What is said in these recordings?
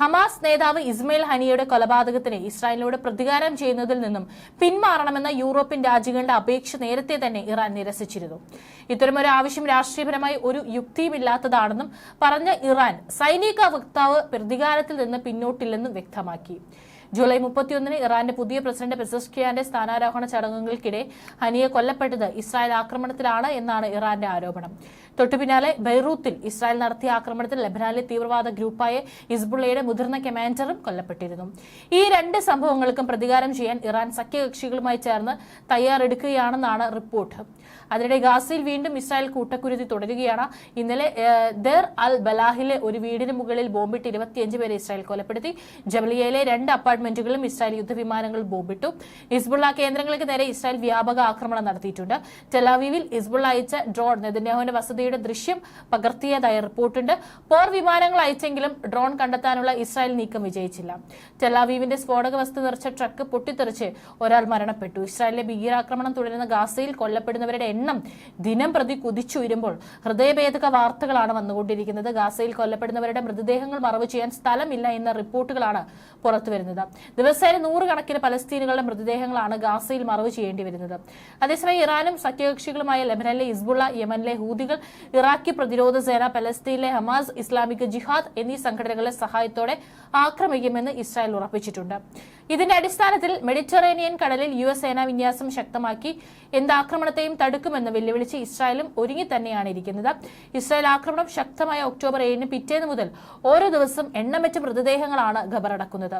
Hamas നേതാവ് ഇസ്മയിൽ ഹനിയുടെ കൊലപാതകത്തിന് ഇസ്രായേലിനോട് പ്രതികാരം ചെയ്യുന്നതിൽ നിന്നും പിന്മാറണമെന്ന യൂറോപ്യൻ രാജ്യങ്ങളുടെ അപേക്ഷ നേരത്തെ തന്നെ ഇറാൻ നിരസിച്ചിരുന്നു. ഇത്തരമൊരു ആവശ്യം രാഷ്ട്രീയപരമായി ഒരു യുക്തിയുമില്ലാത്തതാണെന്നും പറഞ്ഞ ഇറാൻ സൈനിക വക്താവ് പ്രതികാരത്തിൽ നിന്ന് പിന്നോട്ടില്ലെന്നും വ്യക്തമാക്കി. ജൂലൈ മുപ്പത്തിയൊന്നിന് ഇറാന്റെ പുതിയ പ്രസിഡന്റ് പെസസ്കിയാന്റെ സ്ഥാനാരോഹണ ചടങ്ങുകൾക്കിടെ ഹനിയെ കൊല്ലപ്പെട്ടത് ഇസ്രായേൽ ആക്രമണത്തിലാണ് എന്നാണ് ഇറാന്റെ ആരോപണം. തൊട്ടുപിന്നാലെ ബൈറൂത്തിൽ ഇസ്രായേൽ നടത്തിയ ആക്രമണത്തിൽ ലബനാനിലെ തീവ്രവാദ ഗ്രൂപ്പായ ഇസ്ബുള്ളയുടെ മുതിർന്ന കമാൻഡറും കൊല്ലപ്പെട്ടിരുന്നു. ഈ രണ്ട് സംഭവങ്ങൾക്കും പ്രതികാരം ചെയ്യാൻ ഇറാൻ സഖ്യകക്ഷികളുമായി ചേർന്ന് തയ്യാറെടുക്കുകയാണെന്നാണ് റിപ്പോർട്ട്. അതിനിടെ ഗാസയിൽ വീണ്ടും ഇസ്രായേൽ കൂട്ടക്കുരുതി തുടരുകയാണ്. ഇന്നലെ ദർ അൽ ബലാഹിലെ ഒരു വീടിന് മുകളിൽ ബോംബിട്ട് ഇരുപത്തിയഞ്ച് പേരെ ഇസ്രായേൽ കൊലപ്പെടുത്തി. ജബലിയയിലെ രണ്ട് അപ്പാർട്ട്മെന്റുകളിലും ഇസ്രായേൽ യുദ്ധവിമാനങ്ങൾ ബോംബിട്ടു. ഹിസ്ബുള്ള കേന്ദ്രങ്ങൾക്ക് നേരെ ഇസ്രായേൽ വ്യാപക ആക്രമണം നടത്തിയിട്ടുണ്ട്. ടെലാവീവിൽ ഹിസ്ബുള്ള അയച്ച ഡ്രോൺ നെതന്യാഹുവിന്റെ വസതിയുടെ ദൃശ്യം പകർത്തിയതായി റിപ്പോർട്ടുണ്ട്. പോർ വിമാനങ്ങൾ അയച്ചെങ്കിലും ഡ്രോൺ കണ്ടെത്താനുള്ള ഇസ്രായേൽ നീക്കം വിജയിച്ചില്ല. ടെലാവീവിന്റെ സ്ഫോടക വസ്തു നിറച്ച ട്രക്ക് പൊട്ടിത്തെറിച്ച് ഒരാൾ മരണപ്പെട്ടു. ഇസ്രായേലിലെ ഭീകരാക്രമണം തുടരുന്ന ഗാസയിൽ കൊല്ലപ്പെടുന്നവരുടെ എണ്ണം ദിനം പ്രതി കുതിച്ചുയരുമ്പോൾ ഹൃദയഭേദക വാർത്തകളാണ് വന്നുകൊണ്ടിരിക്കുന്നത്. ഗാസയിൽ കൊല്ലപ്പെടുന്നവരുടെ മൃതദേഹങ്ങൾ മറവ് ചെയ്യാൻ സ്ഥലമില്ല എന്ന റിപ്പോർട്ടുകളാണ് പുറത്തുവരുന്നത്. ദിവസേന നൂറുകണക്കിന് പലസ്തീനുകളുടെ മൃതദേഹങ്ങളാണ് ഗാസയിൽ മറവ് ചെയ്യേണ്ടി വരുന്നത്. അതേസമയം ഇറാനും സഖ്യകക്ഷികളുമായ ലെബനനിലെ ഹിസ്ബുള്ള യമനിലെ ഹൂതികൾ ഇറാഖി പ്രതിരോധ സേന പലസ്തീനിലെ ഹമാസ് ഇസ്ലാമിക് ജിഹാദ് എന്നീ സംഘടനകളുടെ സഹായത്തോടെ ആക്രമിക്കുമെന്ന് ഇസ്രായേൽ ഉറപ്പിച്ചിട്ടുണ്ട്. ഇതിന്റെ അടിസ്ഥാനത്തിൽ മെഡിറ്ററേനിയൻ കടലിൽ യു എസ് സേനാ വിന്യാസം ശക്തമാക്കി എന്ത് ആക്രമണത്തെയും തടുക്കുമെന്ന് വെല്ലുവിളിച്ച് ഇസ്രായേലും ഒരുങ്ങി തന്നെയാണ് ഇരിക്കുന്നത്. ഇസ്രായേൽ ആക്രമണം ശക്തമായ ഒക്ടോബർ ഏഴിന് പിറ്റേന്ന് മുതൽ ഓരോ ദിവസം എണ്ണമറ്റ മൃതദേഹങ്ങളാണ് ഖബറടക്കുന്നത്.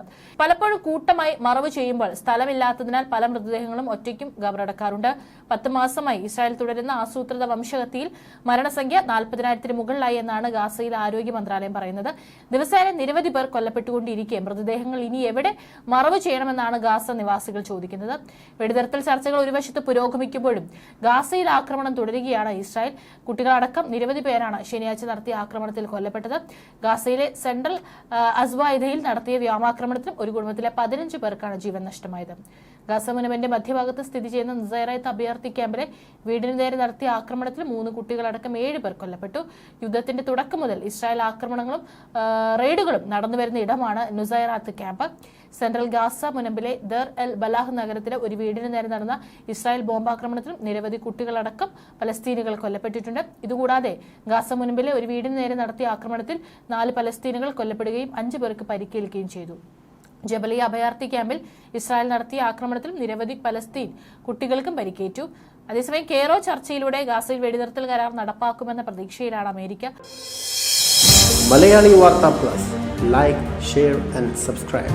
പലപ്പോഴും കൂട്ടമായി മറവ് ചെയ്യുമ്പോൾ സ്ഥലമില്ലാത്തതിനാൽ പല മൃതദേഹങ്ങളും ഒറ്റയ്ക്കും ഖബറടക്കാറുണ്ട് പത്ത് മാസമായി ഇസ്രായേൽ തുടരുന്ന ആസൂത്രിത വംശഹത്യയിൽ മരണസംഖ്യ നാൽപ്പതിനായിരത്തിന് മുകളിലായി എന്നാണ് ഗാസയിൽ ആരോഗ്യ മന്ത്രാലയം പറയുന്നത്. ദിവസേന നിരവധി പേർ കൊല്ലപ്പെട്ടുകൊണ്ടിരിക്കെ മൃതദേഹങ്ങൾ ഇനി എവിടെ മറവ് ചെയ്യണമെന്നാണ് ഗാസ നിവാസികൾ ചോദിക്കുന്നത്. വെടിനിർത്തൽ ചർച്ചകൾ ഒരു വശത്ത് പുരോഗമിക്കുമ്പോഴും ഗാസയിൽ ആക്രമണം തുടരുകയാണ് ഇസ്രായേൽ. കുട്ടികളടക്കം നിരവധി പേരാണ് ശനിയാഴ്ച നടത്തിയ ആക്രമണത്തിൽ കൊല്ലപ്പെട്ടത്. ഗാസയിലെ സെൻട്രൽ അസ്വായുധയിൽ നടത്തിയ വ്യോമാക്രമണത്തിലും ഒരു കുടുംബത്തിലെ പതിനഞ്ച് പേർക്കാണ് ജീവൻ നഷ്ടമായത്. ഗാസ മുനമ്പിന്റെ മധ്യഭാഗത്ത് സ്ഥിതി ചെയ്യുന്ന നിസൈറായത്ത് അഭയാർത്ഥി ക്യാമ്പിലെ വീടിന് നേരെ നടത്തിയ ആക്രമണത്തിൽ മൂന്ന് കുട്ടികളടക്കം ഏഴ് പേർ കൊല്ലപ്പെട്ടു. യുദ്ധത്തിന്റെ തുടക്കം മുതൽ ഇസ്രായേൽ ആക്രമണങ്ങളും റെയ്ഡുകളും നടന്നുവരുന്ന ഇടമാണ് നുസൈറാത്ത് ക്യാമ്പ്. സെൻട്രൽ ഗാസ മുനമ്പിലെ ദർ എൽ ബലാഹ് നഗരത്തിലെ ഒരു വീടിന് നേരെ നടന്ന ഇസ്രായേൽ ബോംബാക്രമണത്തിലും നിരവധി കുട്ടികളടക്കം പലസ്തീനുകൾ കൊല്ലപ്പെട്ടിട്ടുണ്ട്. ഇതുകൂടാതെ ഗാസ മുനമ്പിലെ ഒരു വീടിന് നേരെ നടത്തിയ ആക്രമണത്തിൽ നാല് പലസ്തീനുകൾ കൊല്ലപ്പെടുകയും അഞ്ചു പേർക്ക് പരിക്കേൽക്കുകയും ചെയ്തു. ജബലിയ അഭയാർത്ഥി ക്യാമ്പിൽ ഇസ്രായേൽ നടത്തിയ ആക്രമണത്തിൽ നിരവധി പലസ്തീൻ കുട്ടികൾക്കും പരിക്കേറ്റു. അതേസമയം കെയറോ ചർച്ചയിലൂടെ ഗാസയിൽ വെടിനിർത്തൽ കരാർ നടപ്പാക്കുമെന്ന പ്രതീക്ഷയിലാണ് America. Malayali Vartha plus. Like share and subscribe